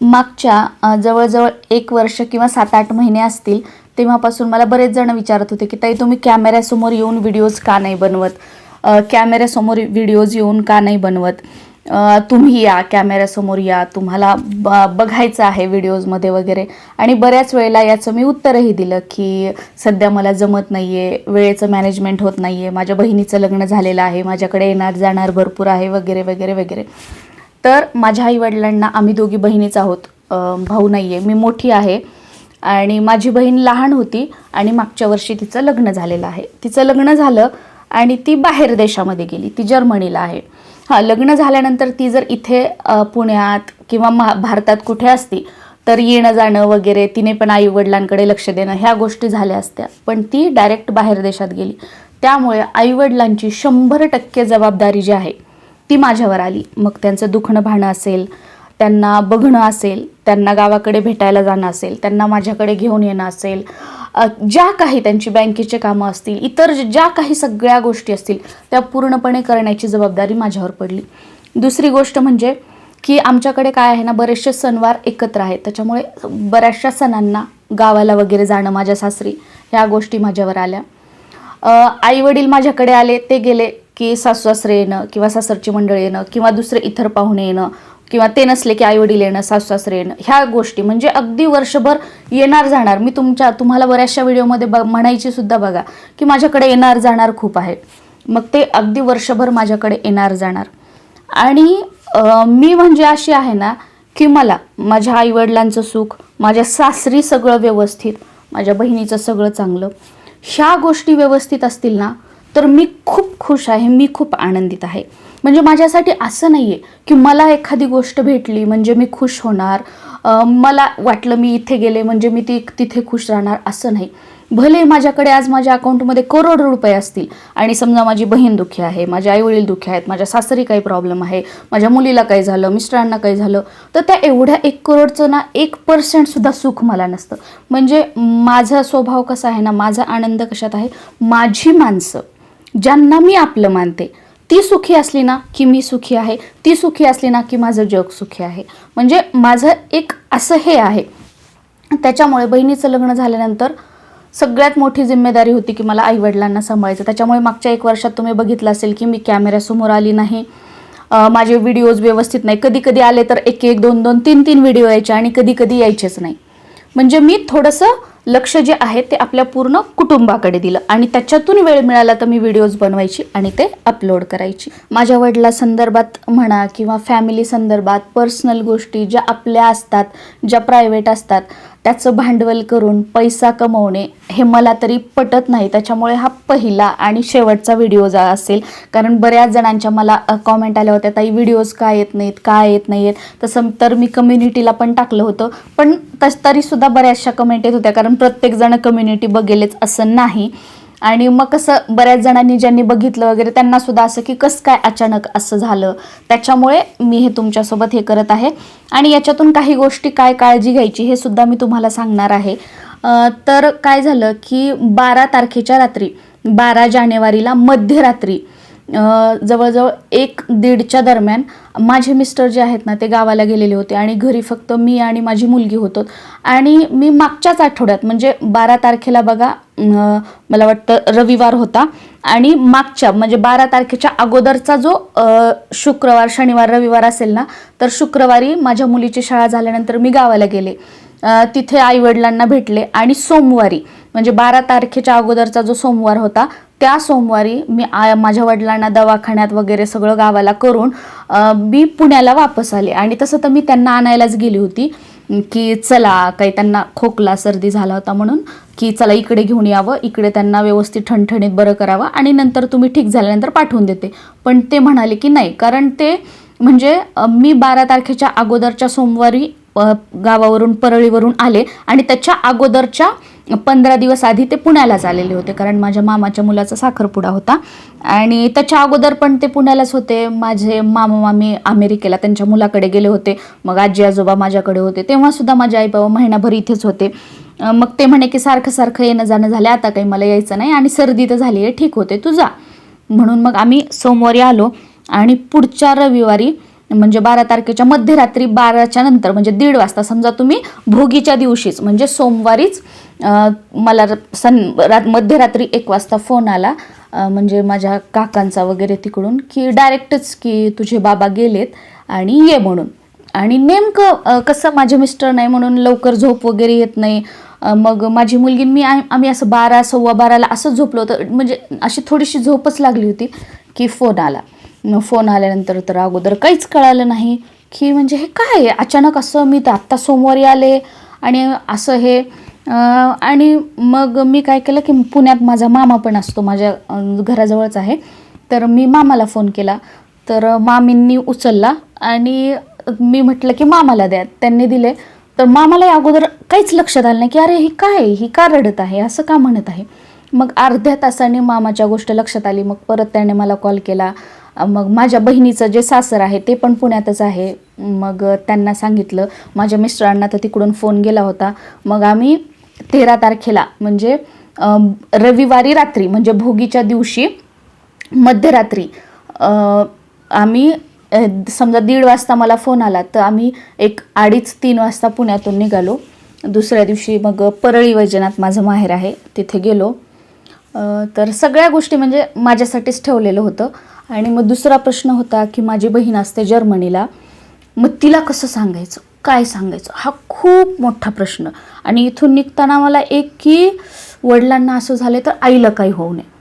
मागच्या जवळजवळ एक वर्ष किंवा सात आठ महिने असतील तेव्हापासून मला बरेच जण विचारत होते की ताई तुम्ही कॅमेऱ्यासमोर येऊन व्हिडिओज का नाही बनवत? कॅमेऱ्यासमोर व्हिडिओज येऊन का नाही बनवत? तुम्ही या कॅमेऱ्यासमोर या तुम्हाला ब बघायचं आहे व्हिडिओजमध्ये वगैरे. आणि बऱ्याच वेळेला याचं मी उत्तरही दिलं की सध्या मला जमत नाही आहे वेळेचं मॅनेजमेंट होत नाही आहे माझ्या बहिणीचं लग्न झालेलं आहे माझ्याकडे येणार जाणार भरपूर आहे वगैरे वगैरे वगैरे. तर माझ्या आईवडिलांना आम्ही दोघी बहिणीच आहोत. भाऊ नाही आहे मी मोठी आहे. आणि माझी बहीण लहान होती आणि मागच्या वर्षी तिचं लग्न झालेलं आहे. तिचं लग्न झालं आणि ती बाहेर देशामध्ये गेली. ती जर्मनीला आहे. हां लग्न झाल्यानंतर ती जर इथे पुण्यात किंवा मा भारतात कुठे असती तर येणं जाणं वगैरे तिने पण आईवडिलांकडे लक्ष देणं ह्या गोष्टी झाल्या असत्या. पण ती डायरेक्ट बाहेर देशात गेली. त्यामुळे आईवडिलांची शंभर टक्के जबाबदारी जी आहे ती माझ्यावर आली. मग त्यांचं दुखणं भाणं असेल त्यांना बघणं असेल त्यांना गावाकडे भेटायला जाणं असेल त्यांना माझ्याकडे घेऊन येणं असेल ज्या काही त्यांची बँकेचे कामं असतील इतर ज्या काही सगळ्या गोष्टी असतील त्या पूर्णपणे करण्याची जबाबदारी माझ्यावर पडली. दुसरी गोष्ट म्हणजे की आमच्याकडे काय आहे ना बरेचसे सणवार एकत्र आहेत. त्याच्यामुळे बऱ्याचशा सणांना गावाला वगैरे जाणं माझ्या सासरी ह्या गोष्टी माझ्यावर आल्या. आई वडील माझ्याकडे आले ते गेले. की सासू सासरे येणं किंवा सासरची मंडळी येणं किंवा दुसरे इतर पाहुणे येणं किंवा ते नसले की आई वडील येणं सासू सासरे येणं ह्या गोष्टी. म्हणजे अगदी वर्षभर येणार जाणार. मी तुमच्या तुम्हाला बऱ्याचशा व्हिडिओमध्ये ब म्हणायची सुद्धा बघा की माझ्याकडे येणार जाणार खूप आहे. मग ते अगदी वर्षभर माझ्याकडे येणार जाणार. आणि मी म्हणजे अशी आहे ना की मला माझ्या आईवडिलांचं सुख माझ्या सासरी सगळं व्यवस्थित माझ्या बहिणीचं सगळं चांगलं ह्या गोष्टी व्यवस्थित असतील ना तर मी खूप खुश आहे मी खूप आनंदित आहे. म्हणजे माझ्यासाठी असं नाही आहे की मला एखादी गोष्ट भेटली म्हणजे मी खुश होणार मला वाटलं मी इथे गेले म्हणजे मी ती तिथे खुश राहणार असं नाही. भले माझ्याकडे आज माझ्या अकाउंटमध्ये करोड रुपये असतील आणि समजा माझी बहीण दुःखी आहे माझे आईवडील दुःखी आहेत माझ्या सासरी काही प्रॉब्लेम आहे माझ्या मुलीला काही झालं मिस्टरांना काही झालं तर त्या एवढ्या एक करोडचं ना एक पर्सेंटसुद्धा सुख मला नसतं. म्हणजे माझा स्वभाव कसा आहे ना माझा आनंद कशात आहे? माझी माणसं. ज्यांना मी आपलं मानते. ती सुखी असली ना की मी सुखी आहे. ती सुखी असली ना की माझं जग सुखी आहे. म्हणजे माझं एक असं हे आहे. त्याच्यामुळे बहिणीचं लग्न झाल्यानंतर सगळ्यात मोठी जिम्मेदारी होती की मला आईवडिलांना सांभाळायचं. त्याच्यामुळे मागच्या एक वर्षात तुम्ही बघितलं असेल की मी कॅमेऱ्यासमोर आली नाही. माझे व्हिडिओज व्यवस्थित नाही. कधी कधी आले तर एक एक दोन दोन तीन तीन व्हिडिओ यायचे आणि कधी कधी यायचेच नाही. म्हणजे मी थोडंसं लक्ष जे आहे ते आपल्या पूर्ण कुटुंबाकडे दिलं. आणि त्याच्यातून वेळ मिळाला तर मी व्हिडिओज बनवायची आणि ते अपलोड करायची. माझ्या वडिला संदर्भात म्हणा किंवा फॅमिली संदर्भात पर्सनल गोष्टी ज्या आपल्या असतात ज्या प्रायव्हेट असतात त्याचं भांडवल करून पैसा कमवणे हे मला तरी पटत नाही. त्याच्यामुळे हा पहिला आणि शेवटचा व्हिडिओ जा असेल. कारण बऱ्याच जणांच्या मला कॉमेंट आल्या होत्या ताई व्हिडिओज का येत नाहीत? का येत नाही आहेत तसं तर मी कम्युनिटीला पण टाकलं होतं. पण तस तरीसुद्धा बऱ्याचशा कमेंट येत होत्या. कारण प्रत्येकजण कम्युनिटी बघेलच असं नाही. आणि मग कसं बऱ्याच जणांनी ज्यांनी बघितलं वगैरे त्यांना सुद्धा असं की कसं काय अचानक असं झालं. त्याच्यामुळे मी हे तुमच्यासोबत हे करत आहे. आणि याच्यातून काही गोष्टी काय काळजी घ्यायची हे सुद्धा मी तुम्हाला सांगणार आहे. तर काय झालं की बारा तारखेच्या रात्री बारा जानेवारीला मध्यरात्री जवळजवळ एक दीडच्या दरम्यान माझे मिस्टर जे आहेत ना ते गावाला गेलेले होते आणि घरी फक्त मी आणि माझी मुलगी होतो. आणि मी मागच्याच आठवड्यात म्हणजे बारा तारखेला बघा मला वाटतं रविवार होता. आणि मागच्या म्हणजे बारा तारखेच्या अगोदरचा जो शुक्रवार शनिवार रविवार असेल ना तर शुक्रवारी माझ्या मुलीची शाळा झाल्यानंतर मी गावाला गेले. तिथे आईवडिलांना भेटले आणि सोमवारी म्हणजे बारा तारखेच्या अगोदरचा जो सोमवार होता त्या सोमवारी मी आ माझ्या वडिलांना दवाखान्यात वगैरे सगळं गावाला करून मी पुण्याला वापस आले. आणि तसं तर मी त्यांना आणायलाच गेली होती की चला काही त्यांना खोकला सर्दी झाला होता म्हणून की चला इकडे घेऊन यावं इकडे त्यांना व्यवस्थित ठणठणीत बरं करावं आणि नंतर तुम्ही ठीक झाल्यानंतर पाठवून देते. पण ते म्हणाले की नाही कारण ते म्हणजे मी बारा तारखेच्या अगोदरच्या सोमवारी गावावरून परळीवरून आले आणि त्याच्या अगोदरच्या पंधरा दिवस आधी ते पुण्यालाच आलेले होते कारण माझ्या मामाच्या मुलाचा साखरपुडा होता. आणि त्याच्या अगोदर पण ते पुण्यालाच होते. माझे मामा मामी अमेरिकेला त्यांच्या मुलाकडे गेले होते. मग आजी आजोबा माझ्याकडे होते. तेव्हा सुद्धा माझे आई बाबा महिनाभर इथेच होते. मग ते म्हणे की सारखं सारखं येणं जाणं झालं आता काही मला यायचं नाही आणि सर्दी तर झाली आहे ठीक होते तू जा. म्हणून मग आम्ही सोमवारी आलो आणि पुढच्या रविवारी म्हणजे बारा तारखेच्या मध्यरात्री बाराच्या नंतर म्हणजे दीड वाजता समजा तुम्ही भोगीच्या दिवशीच म्हणजे सोमवारीच मला र- सं रात मध्यरात्री एक वाजता फोन आला म्हणजे माझ्या काकांचा वगैरे तिकडून की डायरेक्टच की तुझे बाबा गेलेत आणि ये म्हणून. आणि नेमकं कसं माझे मिस्टर नाही म्हणून लवकर झोप वगैरे येत नाही मग माझी मुलगी मी आम्ही असं बारा सव्वा बाराला असं झोपलो होतं. म्हणजे अशी थोडीशी झोपच लागली होती की फोन आला. मग फोन आल्यानंतर तर अगोदर काहीच कळालं नाही की म्हणजे हे काय आहे? अचानक असं मी तर आत्ता सोमवारी आले आणि असं हे आणि मग मी काय केलं की पुण्यात माझा मामा पण असतो माझ्या घराजवळच आहे. तर मी मामाला फोन केला. तर मामींनी उचलला आणि मी म्हटलं की मामाला द्या. त्यांनी दिले. तर मामाला अगोदर काहीच लक्षात आलं नाही की अरे ही काय आहे? ही का रडत आहे? असं का म्हणत आहे? मग अर्ध्या तासाने मामाच्या गोष्ट लक्षात आली. मग परत त्याने मला कॉल केला. मग माझ्या बहिणीचं जे सासर आहे ते पण पुण्यातच आहे. मग त्यांना सांगितलं. माझ्या मिस्टरांना तर तिकडून फोन गेला होता. मग आम्ही तेरा तारखेला म्हणजे रविवारी रात्री म्हणजे भोगीच्या दिवशी मध्यरात्री आम्ही समजा दीड वाजता मला फोन आला तर आम्ही एक अडीच तीन वाजता पुण्यातून निघालो. दुसऱ्या दिवशी मग परळी वैजनाथ माझं माहेर आहे तिथे गेलो. तर सगळ्या गोष्टी म्हणजे माझ्यासाठीच ठेवलेलं होतं. आणि मग दुसरा प्रश्न होता की माझी बहीण असते जर्मनीला मग तिला कसं सांगायचं? काय सांगायचं? हा खूप मोठा प्रश्न. आणि इथून निघताना मला एक की वडिलांना असं झालं तर आईला काही होऊ नये.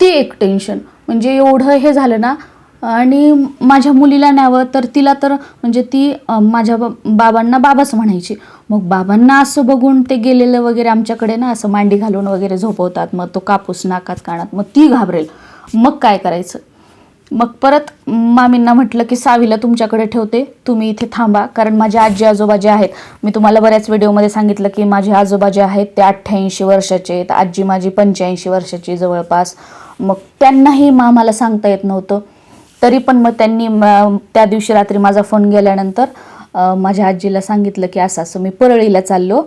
ते एक टेन्शन म्हणजे एवढं हे झालं ना आणि माझ्या मुलीला न्यावं तर तिला तर म्हणजे ती माझ्या बाबांना बाबाच म्हणायची. मग बाबांना असं बघून ते गेलेलं वगैरे आमच्याकडे ना असं मांडी घालून वगैरे झोपवतात मग तो कापूस नाकात कानात मग ती घाबरेल. मग काय करायचं? मग परत मामींना म्हटलं की सावीला तुमच्याकडे ठेवते तुम्ही इथे थांबा कारण माझे आजी आजोबा जे आहेत मी तुम्हाला बऱ्याच व्हिडिओमध्ये सांगितलं की माझे आजोबा जे आहेत ते अठ्ठ्याऐंशी वर्षाचे आहेत आजी माझी पंच्याऐंशी वर्षाची जवळपास. मग त्यांनाही मामाला सांगता येत नव्हतं. तरी पण मग त्यांनी त्या दिवशी रात्री माझा फोन गेल्यानंतर माझ्या आजीला सांगितलं की असं असं मी परळीला चाललो.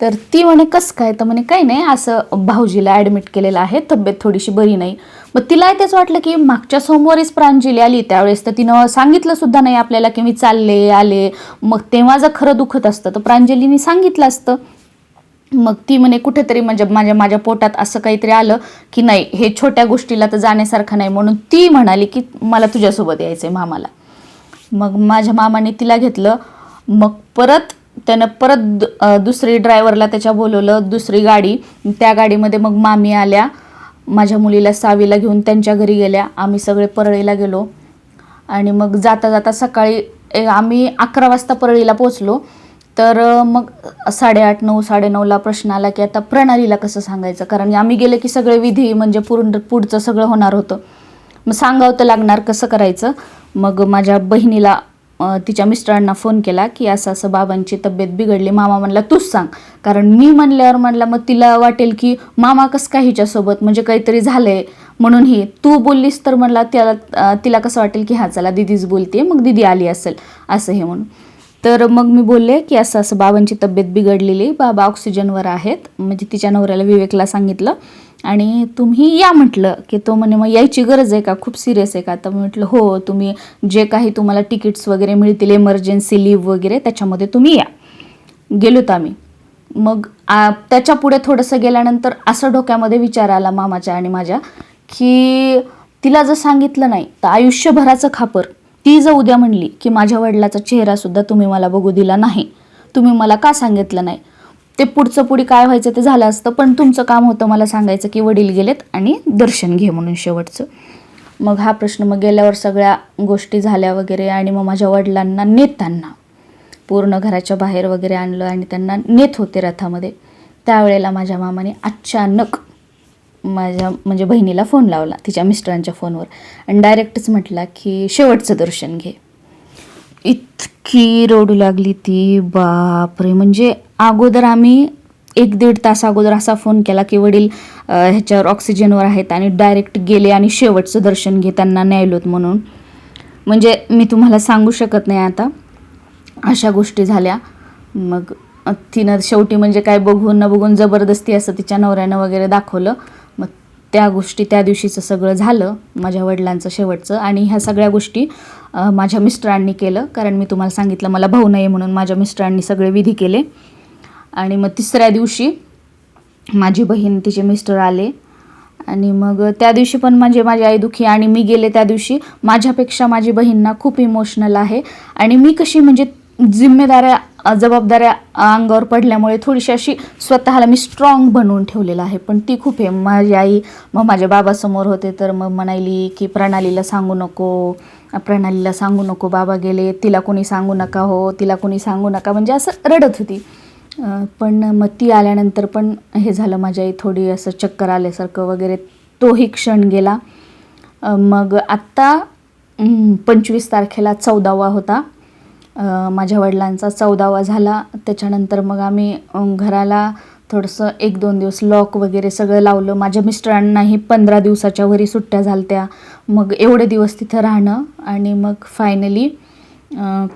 तर ती म्हणे कसं काय? तर म्हणे काही नाही असं भाऊजीला ॲडमिट केलेलं आहे तब्येत थोडीशी बरी नाही. मग तिला तेच वाटलं की मागच्या सोमवारीच प्रांजली आली त्यावेळेस तर तिनं सांगितलं सुद्धा नाही आपल्याला की मी चालले आले. मग तेव्हा जर खरं दुखत असतं तर प्रांजलीने सांगितलं असतं. मग ती म्हणे कुठेतरी म्हणजे माझ्या माझ्या पोटात असं काहीतरी आलं की नाही हे छोट्या गोष्टीला तर जाण्यासारखं नाही. म्हणून ती म्हणाली की मला तुझ्यासोबत यायचं आहे मामाला. मग माझ्या मामाने तिला घेतलं. मग परत त्यानं परत दुसरी ड्रायव्हरला त्याच्या बोलवलं दुसरी गाडी. त्या गाडीमध्ये मग मामी आल्या. माझ्या मुलीला सावीला घेऊन त्यांच्या घरी गेल्या. आम्ही सगळे परळीला गेलो. आणि मग जाता जाता सकाळी ए, आम्ही अकरा वाजता परळीला पोचलो तर मग साडेआठ नऊ साडेनऊला प्रश्न आला की आता प्रणालीला कसं सांगायचं? कारण आम्ही गेले की सगळे विधी म्हणजे पूर्ण पुढचं सगळं होणार होतं. मग सांगावं तर लागणार कसं करायचं? मग माझ्या बहिणीला तिच्या मिस्टरांना फोन केला की असं असं बाबांची तब्येत बिघडली मामा म्हणला तूच सांग. कारण मी म्हणल्यावर म्हणला मग तिला वाटेल की मामा कसं काय हिच्यासोबत? म्हणजे काहीतरी झालंय. म्हणून ही तू बोललीस तर म्हणला त्याला तिला कसं वाटेल की हा चला दिदीच बोलते मग दिदी आली असेल. असं हे म्हणून. तर मग मी बोलले की असं असं बाबांची तब्येत बिघडलेली बाबा ऑक्सिजनवर आहेत. म्हणजे तिच्या नवऱ्याला विवेकला सांगितलं. आणि तुम्ही या म्हटलं की तो म्हणे मग यायची गरज आहे का? खूप सिरियस आहे का? तर मी म्हटलं हो तुम्ही जे काही तुम्हाला तिकीट्स वगैरे मिळतील इमर्जन्सी लीव वगैरे त्याच्यामध्ये तुम्ही या. गेलोत आम्ही. मग आ, त्याच्या पुढे थोडंसं गेल्यानंतर असं डोक्यामध्ये विचार आला मामाच्या आणि माझ्या की तिला जर सांगितलं नाही तर आयुष्यभराचं खापर. ती जर उद्या म्हणली की माझ्या वडिलाचा चेहरा सुद्धा तुम्ही मला बघू दिला नाही तुम्ही मला का सांगितलं नाही? ते पुढचं पुढे काय व्हायचं ते झालं असतं पण तुमचं काम होतं मला सांगायचं की वडील गेलेत आणि दर्शन घे म्हणून शेवटचं. मग हा प्रश्न मग गेल्यावर सगळ्या गोष्टी झाल्या वगैरे आणि मग माझ्या वडिलांना नेताना पूर्ण घराच्या बाहेर वगैरे आणलं आणि त्यांना नेत होते रथामध्ये. त्यावेळेला माझ्या मामाने अचानक माझ्या म्हणजे बहिणीला फोन लावला तिच्या मिस्टरांच्या फोनवर आणि डायरेक्टच म्हटला की शेवटचं दर्शन घे. इतकी रडू लागली ती बापरे. म्हणजे अगोदर आम्ही एक दीड तास अगोदर असा फोन केला की वडील ह्याच्यावर ऑक्सिजनवर आहेत आणि डायरेक्ट गेले आणि शेवटचं दर्शन घेताना न्यायलोत म्हणून. म्हणजे मी तुम्हाला सांगू शकत नाही आता. अशा गोष्टी झाल्या. मग तिनं शेवटी म्हणजे काय बघून न बघून जबरदस्ती असं तिच्या नवऱ्यानं वगैरे दाखवलं. त्या गोष्टी त्या दिवशीचं सगळं झालं माझ्या वडिलांचं शेवटचं. आणि ह्या सगळ्या गोष्टी माझ्या मिस्टरांनी केलं कारण मी तुम्हाला सांगितलं मला भाऊ नाही म्हणून माझ्या मिस्टरांनी सगळे विधी केले. आणि मग तिसऱ्या दिवशी माझी बहीण तिचे मिस्टर आले. आणि मग त्या दिवशी पण म्हणजे माझी आई दुखी. आणि मी गेले त्या दिवशी माझ्यापेक्षा माझी बहीण ना खूप इमोशनल आहे. आणि मी कशी म्हणजे जिम्मेदाऱ्या जबाबदाऱ्या अंगावर पडल्यामुळे थोडीशी अशी स्वतःला मी स्ट्रॉंग बनवून ठेवलेलं आहे. पण ती खूप आहे. माझी आई मग माझ्या बाबासमोर होते तर मग म्हणाली की प्रणालीला सांगू नको. प्रणालीला सांगू नको. बाबा गेले. तिला कोणी सांगू नका हो. तिला कोणी सांगू नका. म्हणजे असं रडत होती. पण मग ती आल्यानंतर पण हे झालं. माझ्या आई थोडी असं चक्कर आल्यासारखं वगैरे तोही क्षण गेला. मग आत्ता पंचवीस तारखेला चौदावा होता. माझ्या वडिलांचा चौदावा झाला. त्याच्यानंतर मग आम्ही घराला थोडंसं एक दोन दिवस लॉक वगैरे सगळं लावलं. माझ्या मिस्टरांनाही पंधरा दिवसाच्या वरी सुट्ट्या झालत्या. मग एवढे दिवस तिथं राहणं आणि मग फायनली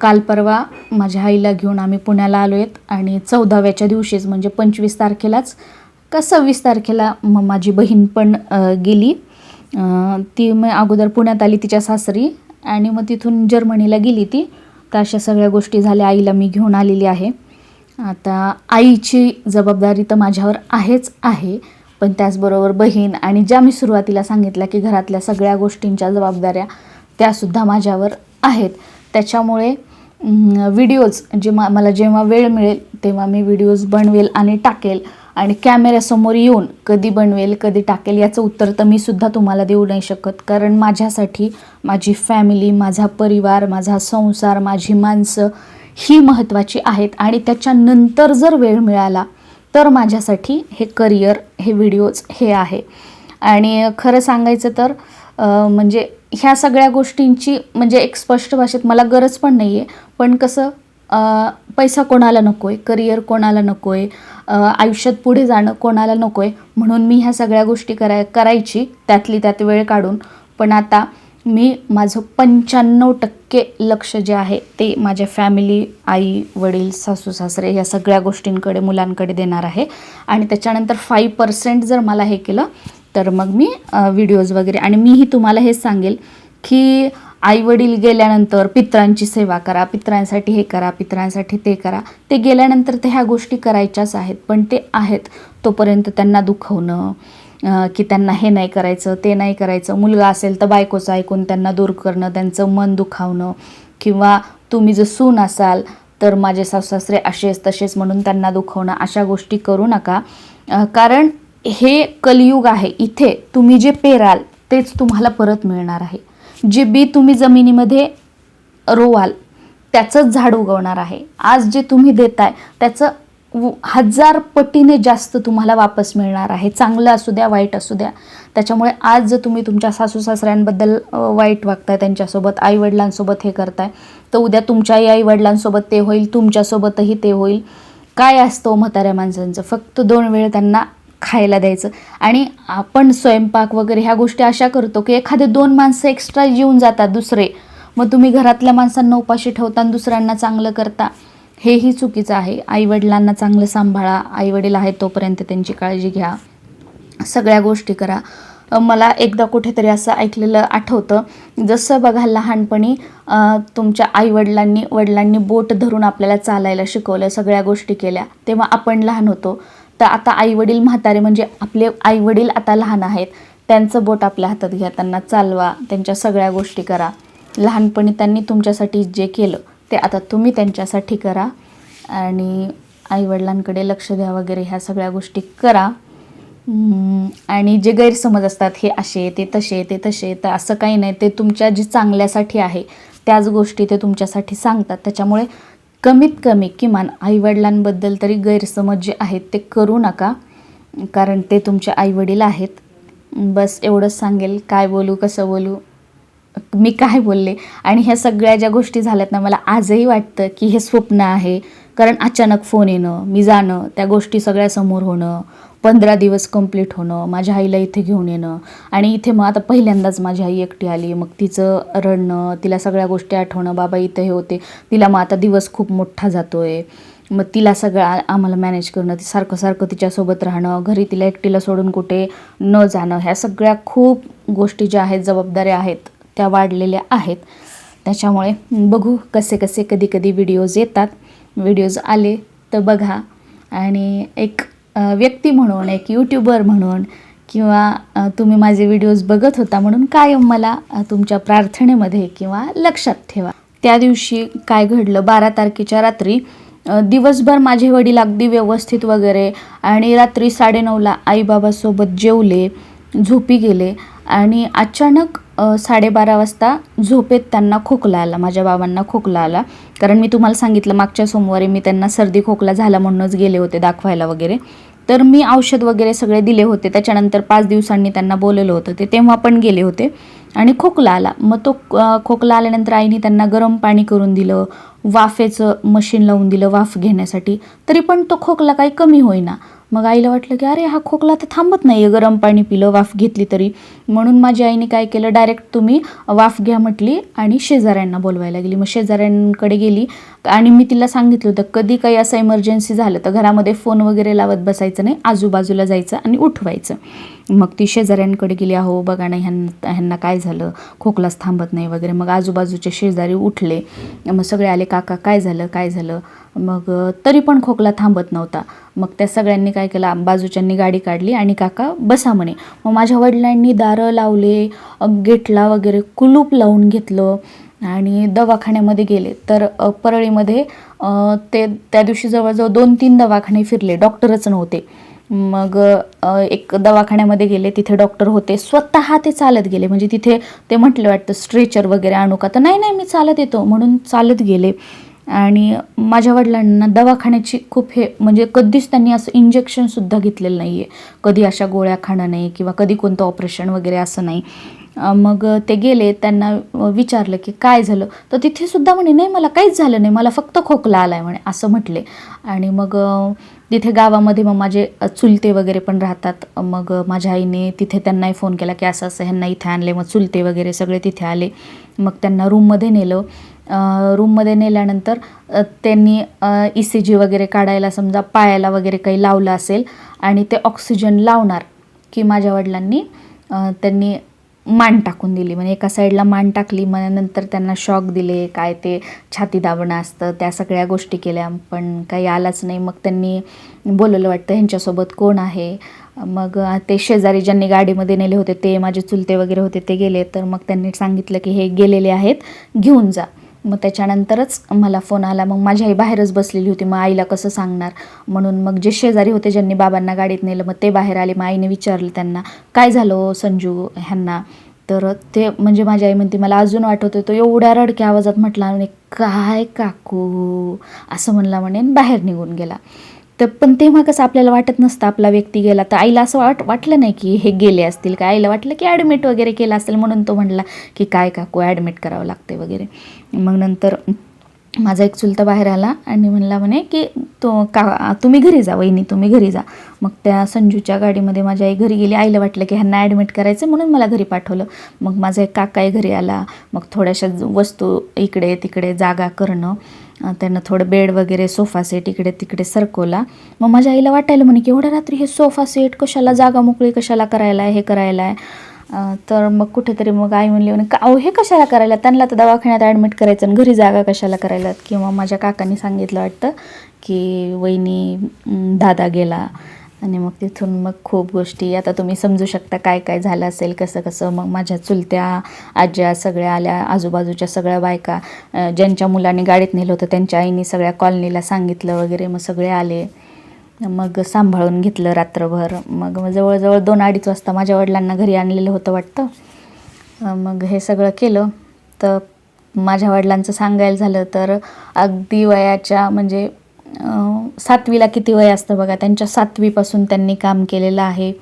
काल परवा माझ्या आईला घेऊन आम्ही पुण्याला आलो आहेत आणि चौदाव्याच्या दिवशीच म्हणजे पंचवीस तारखेलाच का सव्वीस तारखेला मग माझी बहीण पण गेली. ती मग अगोदर पुण्यात आली तिच्या सासरी आणि मग तिथून जर्मनीला गेली ती. तर अशा सगळ्या गोष्टी झाल्या. आईला मी घेऊन आलेली आहे. आता आईची जबाबदारी तर माझ्यावर आहेच आहे. पण त्याचबरोबर बहीण आणि ज्या मी सुरुवातीला सांगितल्या की घरातल्या सगळ्या गोष्टींच्या जबाबदाऱ्या त्यासुद्धा माझ्यावर आहेत. त्याच्यामुळे व्हिडिओज जे मा मला जेव्हा वेळ मिळेल तेव्हा मी व्हिडिओज बनवेल आणि टाकेल. आणि कॅमेऱ्यासमोर येऊन कधी बनवेल कधी टाकेल याचं उत्तर तर मी सुद्धा तुम्हाला देऊ नाही शकत. कारण माझ्यासाठी माझी फॅमिली माझा परिवार माझा संसार माझी माणसं ही महत्त्वाची आहेत. आणि त्याच्यानंतर जर वेळ मिळाला तर माझ्यासाठी हे करिअर हे व्हिडिओज हे आहे. आणि खरं सांगायचं तर म्हणजे ह्या सगळ्या गोष्टींची म्हणजे एक स्पष्ट भाषेत मला गरज पण नाही आहे पण कसं पैसा कोणाला नको आहे करिअर कोणाला नको आहे आयुष्यात पुढे जाणं कोणाला नको आहे म्हणून मी ह्या सगळ्या गोष्टी कराय करायची त्यातली त्यात वेळ काढून. पण आता मी माझं पंच्याण्णव टक्के लक्ष जे आहे ते माझ्या फॅमिली आई वडील सासू सासरे या सगळ्या गोष्टींकडे मुलांकडे देणार आहे. आणि त्याच्यानंतर फाईव्ह पर्सेंट जर मला हे केलं तर मग मी व्हिडिओज वगैरे आणि मीही तुम्हाला हेच सांगेल की आई वडील गेल्यानंतर पित्रांची सेवा करा पित्रांसाठी हे करा पित्रांसाठी ते करा. ते गेल्यानंतर ते ह्या गोष्टी करायच्याच आहेत पण ते आहेत. तोपर्यंत त्यांना दुखवणं की त्यांना हे नाही करायचं ते नाही करायचं. मुलगा असेल तर बायकोचं ऐकून त्यांना दूर करणं त्यांचं मन दुखावणं. किंवा तुम्ही जर सून असाल तर माझे सासरे असेच तसेच म्हणून त्यांना दुखवणं. अशा गोष्टी करू नका. कारण हे कलियुग आहे. इथे तुम्ही जे पेराल तेच तुम्हाला परत मिळणार आहे. जे बी तुम्ही जमिनीमध्ये रोवाल त्याचंच झाड उगवणार आहे. आज जे तुम्ही देताय त्याचं व- हजार पटीने जास्त तुम्हाला वापस मिळणार आहे. चांगलं असू द्या वाईट असू द्या. त्याच्यामुळे आज जर तुम्ही तुमच्या सासू सासऱ्यांबद्दल वाईट वागताय त्यांच्यासोबत आईवडिलांसोबत हे करताय तर उद्या तुमच्याही आईवडिलांसोबत ते होईल तुमच्यासोबतही ते होईल. काय असतं हो म्हाताऱ्या माणसांचं? फक्त दोन वेळ त्यांना खायला द्यायचं. आणि आपण स्वयंपाक वगैरे ह्या गोष्टी अशा करतो की एखादे दोन माणसं एक्स्ट्रा जेवून जातात दुसरे. मग तुम्ही घरातल्या माणसांना उपाशी ठेवता आणि दुसऱ्यांना चांगलं करता. हेही चुकीचं आहे. आईवडिलांना चांगलं सांभाळा. आईवडील आहेत तोपर्यंत त्यांची काळजी घ्या. सगळ्या गोष्टी करा. मला एकदा कुठेतरी असं ऐकलेलं आठवतं. जसं बघा लहानपणी तुमच्या आईवडिलांनी वडिलांनी बोट धरून आपल्याला चालायला शिकवलं सगळ्या गोष्टी केल्या. तेव्हा आपण लहान होतो. तर आता आईवडील म्हातारे म्हणजे आपले आईवडील आता लहान आहेत. त्यांचं बोट आपल्या हातात घ्या त्यांना चालवा त्यांच्या सगळ्या गोष्टी करा. लहानपणी त्यांनी तुमच्यासाठी जे केलं ते आता तुम्ही त्यांच्यासाठी करा. आणि आईवडिलांकडे लक्ष द्या वगैरे ह्या सगळ्या गोष्टी करा. आणि जे गैरसमज असतात हे असे ते तसे ते तसे तर असं काही नाही. ते तुमच्या जे चांगल्यासाठी आहे त्याच गोष्टी ते तुमच्यासाठी सांगतात. त्याच्यामुळे कमीत कमी किमान आईवडिलांबद्दल तरी गैरसमज जे आहेत ते करू नका कारण ते तुमचे आईवडील आहेत. बस एवढंच सांगेल काय बोलू कसं बोलू मी काय बोलले? आणि ह्या सगळ्या ज्या गोष्टी झाल्यात ना मला आजही वाटतं की हे स्वप्न आहे. कारण अचानक फोन येणं मी जाणं त्या गोष्टी सगळ्या समोर होणं पंधरा दिवस कंप्लीट होणं माझ्या आईला इथे घेऊन येणं. आणि इथे मग आता पहिल्यांदाच माझी आई एकटी आली. मग तिचं रडणं तिला सगळ्या गोष्टी आठवणं. बाबा इथे हे होते. तिला मग आता दिवस खूप मोठा जातो आहे मग तिला सगळं आम्हाला मॅनेज करणं ती सारखं सारखं तिच्यासोबत राहणं घरी तिला एकटीला सोडून कुठे न जाणं ह्या सगळ्या खूप गोष्टी ज्या आहेत जबाबदाऱ्या आहेत त्या वाढलेल्या आहेत. त्याच्यामुळे बघू कसे कसे कधी कधी व्हिडिओज येतात. व्हिडिओज आले तर बघा. आणि एक व्यक्ती म्हणून एक यूट्यूबर म्हणून किंवा तुम्ही माझे व्हिडिओज बघत होता म्हणून कायम मला तुमच्या प्रार्थनेमध्ये किंवा लक्षात ठेवा. त्या दिवशी काय घडलं? बारा तारखेच्या रात्री दिवसभर माझे वडील अगदी व्यवस्थित वगैरे आणि रात्री साडेनऊला आईबाबासोबत जेवले झोपी गेले आणि अचानक साडेबारा वाजता झोपेत त्यांना खोकला आला माझ्या बाबांना खोकला आला. कारण मी तुम्हाला सांगितलं मागच्या सोमवारी मी त्यांना सर्दी खोकला झाला म्हणूनच गेले होते दाखवायला वगैरे. तर मी औषध वगैरे सगळे दिले होते. त्याच्यानंतर पाच दिवसांनी त्यांना बोलवलं होतं. ते तेव्हा पण गेले होते. आणि खोकला आला. मग तो खोकला आल्यानंतर आईने त्यांना गरम पाणी करून दिलं. वाफेचं मशीन लावून दिलं वाफ घेण्यासाठी. तरी पण तो खोकला काही कमी होईना. मग आईला वाटलं की अरे हा खोकला तर थांबत नाही आहे गरम पाणी पिलं वाफ घेतली तरी. म्हणून माझ्या आईने काय केलं डायरेक्ट तुम्ही वाफ घ्या म्हटली आणि शेजाऱ्यांना बोलवायला गेली. मग शेजाऱ्यांकडे गेली आणि मी तिला सांगितलं होतं कधी काही असं इमर्जन्सी झालं तर घरामध्ये फोन वगैरे लावत बसायचं नाही आजूबाजूला जायचं आणि उठवायचं. मग ती शेजाऱ्यांकडे गेली अहो बघा ना ह्यांना ह्यांना काय झालं? खोकलाच थांबत नाही वगैरे. मग आजूबाजूचे शेजारी उठले. मग सगळे आले काका काय झालं? काय झालं? मग तरी पण खोकला थांबत नव्हता. मग त्या सगळ्यांनी काय केलं? बाजूच्यांनी गाडी काढली आणि काका बसा म्हणे. मग माझ्या वडिलांनी दारं लावले गेटला वगैरे कुलूप लावून घेतलं आणि दवाखान्यामध्ये गेले. तर परळीमध्ये ते त्या दिवशी जवळजवळ दोन तीन दवाखाने फिरले. डॉक्टरच नव्हते. मग एक दवाखान्यामध्ये गेले तिथे डॉक्टर होते. स्वतः ते चालत गेले. म्हणजे तिथे ते म्हटलं वाटतं स्ट्रेचर वगैरे आणू का? तर नाही नाही मी चालत येतो. म्हणून चालत गेले. आणि माझ्या वडिलांना दवाखान्याची खूप हे म्हणजे कधीच त्यांनी असं इंजेक्शनसुद्धा घेतलेलं नाही आहे कधी अशा गोळ्या खाणं नाही किंवा कधी कोणतं ऑपरेशन वगैरे असं नाही. मग ते गेले त्यांना विचारलं की काय झालं? तर तिथे सुद्धा म्हणे नाही मला काहीच झालं नाही. मला फक्त खोकला आला आहे म्हणे असं म्हटले. आणि मग तिथे गावामध्ये मग माझे चुलते वगैरे पण राहतात. मग माझ्या आईने तिथे त्यांनाही फोन केला की असं असं ह्यांना इथे आणले. मग चुलते वगैरे सगळे तिथे आले. मग त्यांना रूममध्ये नेलं. रूममध्ये नेल्यानंतर त्यांनी ई सी जी वगैरे काढायला समजा पायाला वगैरे काही लावलं असेल आणि ते ऑक्सिजन लावणार की माझ्या वडिलांनी त्यांनी मान टाकून दिली. म्हणजे एका साईडला मान टाकली मग नंतर त्यांना शॉक दिले काय ते छाती दाबणं असतं त्या सगळ्या गोष्टी केल्या. पण काही आलाच नाही. मग त्यांनी बोलवलं वाटतं ह्यांच्यासोबत कोण आहे? मग ते शेजारी ज्यांनी गाडीमध्ये नेले होते ते माझे चुलते वगैरे होते ते गेले. तर मग त्यांनी सांगितलं की हे गेलेले आहेत घेऊन जा. मग त्याच्यानंतरच मला फोन आला. मग माझी आई बाहेरच बसलेली होती. मग आईला कसं सांगणार? म्हणून मग जे शेजारी होते ज्यांनी बाबांना गाडीत नेलं मग ते बाहेर आले. मग आईने विचारलं त्यांना काय झालं हो संजू ह्यांना? तर ते म्हणजे माझी आई म्हणते मला अजून आठवतो तो एवढ्या रडक्या आवाजात म्हटला म्हणे काय काकू? असं म्हणला म्हणे आणि बाहेर निघून गेला. तर पण तेव्हा कसं आपल्याला वाटत नसतं आपला व्यक्ती गेला. तर आईला असं वाट वाटलं नाही की हे गेले असतील. काय आईला वाटलं की ॲडमिट वगैरे केलं असेल? म्हणून तो म्हणला की काय काकू ॲडमिट करावं लागते वगैरे. मग नंतर माझा एक चुलता बाहेर आला आणि म्हणला म्हणे की तो का तुम्ही घरी जा वहिनी तुम्ही घरी जा. मग त्या संजूच्या गाडीमध्ये माझी आई घरी गेली. आईला वाटलं की ह्यांना ॲडमिट करायचं म्हणून मला घरी पाठवलं. मग माझा एक काकाही घरी आला. मग थोड्याशा वस्तू इकडे तिकडे जागा करणं त्यांना थोडं बेड वगैरे सोफा सेट इकडे तिकडे सरकवला. मग माझ्या आईला वाटायला म्हणे की एवढ्या रात्री हे सोफा सेट कशाला जागा मोकळी कशाला करायला आहे हे करायला. आहे तर मग कुठेतरी मग आई म्हणली म्हणे का अहो हे कशाला करायला? त्यांना तर दवाखान्यात ॲडमिट करायचं आणि घरी जागा कशाला करायला? किंवा माझ्या काकांनी सांगितलं वाटतं की वहिनी दादा गेला आणि मग तिथून मग खूप गोष्टी आता तुम्ही समजू शकता काय काय झालं असेल कसं कसं? मग माझ्या चुलत्या आज्या सगळ्या आल्या आजूबाजूच्या सगळ्या बायका ज्यांच्या मुलांनी गाडीत नेलं होतं त्यांच्या आईने सगळ्या कॉलनीला सांगितलं वगैरे मग सगळे आले. मग सांभाळून घेतलं रात्रभर. मग जवळजवळ दोन अडीच वाजता माझ्या वडिलांना घरी आणलेलं होतं वाटतं. मग हे सगळं केलं. तर माझ्या वडिलांचं सांगायला झालं तर अगदी वयाच्या म्हणजे सातवीला किती वय असतं बघा त्यांच्या सातवीपासून त्यांनी काम केलेलं आहे.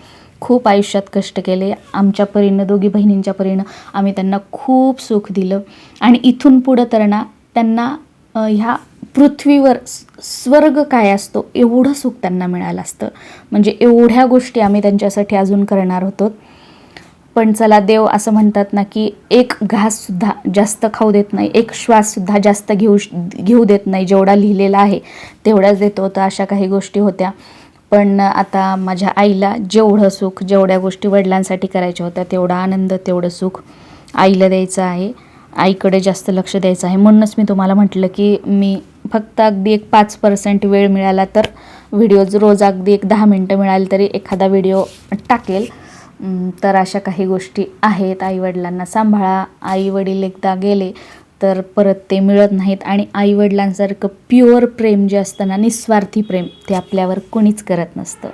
खूप आयुष्यात कष्ट केले. आमच्या परीनं दोघी बहिणींच्या परीनं आम्ही त्यांना खूप सुख दिलं. आणि इथून पुढं तर ना त्यांना ह्या पृथ्वीवर स्वर्ग काय असतो एवढं सुख त्यांना मिळालं असतं. म्हणजे एवढ्या गोष्टी आम्ही त्यांच्यासाठी अजून करणार होतो. पण चला देव असं म्हणतात ना की एक घाससुद्धा जास्त खाऊ देत नाही एक श्वाससुद्धा जास्त घेऊ श- घेऊ देत नाही. जेवढा लिहिलेला आहे तेवढाच देतो तर अशा काही गोष्टी होत्या. पण आता माझ्या आईला जेवढं सुख जेवढ्या गोष्टी वडिलांसाठी करायच्या होत्या तेवढा आनंद तेवढं सुख आईला द्यायचं आहे. आईकडे जास्त लक्ष द्यायचं आहे. म्हणूनच मी तुम्हाला म्हटलं की मी फक्त अगदी एक पाच पर्सेंट वेळ मिळाला तर व्हिडिओज रोज अगदी एक दहा मिनटं मिळाली तरी एखादा व्हिडिओ टाकेल. तर अशा काही गोष्टी आहेत. आईवडिलांना सांभाळा. आईवडील एकदा गेले तर परत ते मिळत नाहीत आणि आईवडिलांसारखं प्युअर प्रेम जे असतं ना निस्वार्थी प्रेम ते आपल्यावर कोणीच करत नसतं.